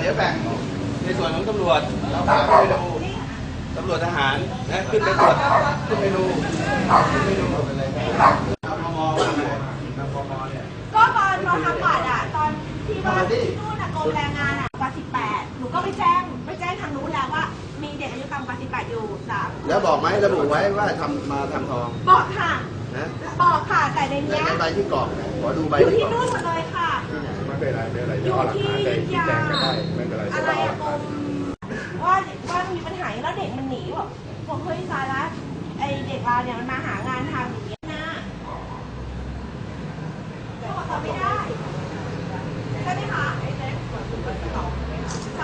เดี๋ยวแบ่งในส่วนของตำรวจเราพาไปดูตำรวจทหารนะขึ้นไปตรวจขึ้นไปดูขึ้นไปดูเป็นอะไรบ้างเอามอว่าไงเอามอเนี่ย ก็ตอนเราทำบัตรอะตอนที่ว่าที่นู่นอะกรมแรงงานอะกว่า18หนูก็ไปแจ้งไปแจ้งทางนู้นแล้วว่า มีเด็กอายุต่ำกว่า18อยู่สามแล้วบอกไหมระบุไว้ว่าทำมาทำทอง บอกค่ะ นะบอกค่ะแต่ในในเนี้ยในใบที่กรอกนะขอดูใบอยู่ที่ที่กรอก นู่นหมดเลยค่ะ ไม่เป็นไรไม่เป็นไรอเดี๋ยวยู่เอาหลักที่ฐานไปชี้ยาแจงก็ได้ไม่เป็นไรอะเดี๋ยวไรเราเอาหอะลักกรฐานมว่าว่ามีปัญหาแล้วเด็กมันหนีบอกบอกเฮ้ยสาระไอเด็กเราเนี่ยมันมาหางานทำอย่างเงี้ยนะก็บอกเขาไม่ได้ใช่ไหมคะใช่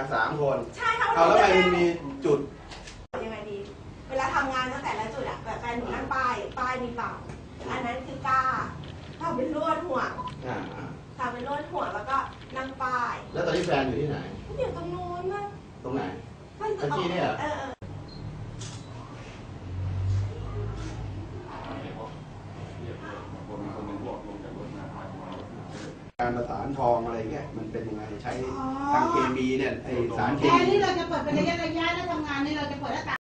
เด็แล้วกก็นี่แหละสามคนใช่เขาเอาแล้วทำไมมันมีจุด ยังไงดี เวลาทำงานตั้งแต่ละจุดอะแบบแฟนหนูนั่งป้าย ป้ายมีเปล่า อันนั้นคือกล้าทำเป็นลวดหัวอ่าอ่าทำเป็นลวดหัวแล้วก็นั่งป้ายแล้วตอนนี้แฟนอยู่ที่ไหน อยู่ตรงนู้นนะตรงไหน มันเมื่อกี้เนี่ยเหรอ เออเออ การประสานทองอะไรเงี้ยมันเป็นยังไงใช้ทางเคมีเนี่ยไอสารเคแค่มีนี่เราจะเปิดเป็นระยะระยะแล้วทำงานนี่เราจะเปิดหน้าต่าง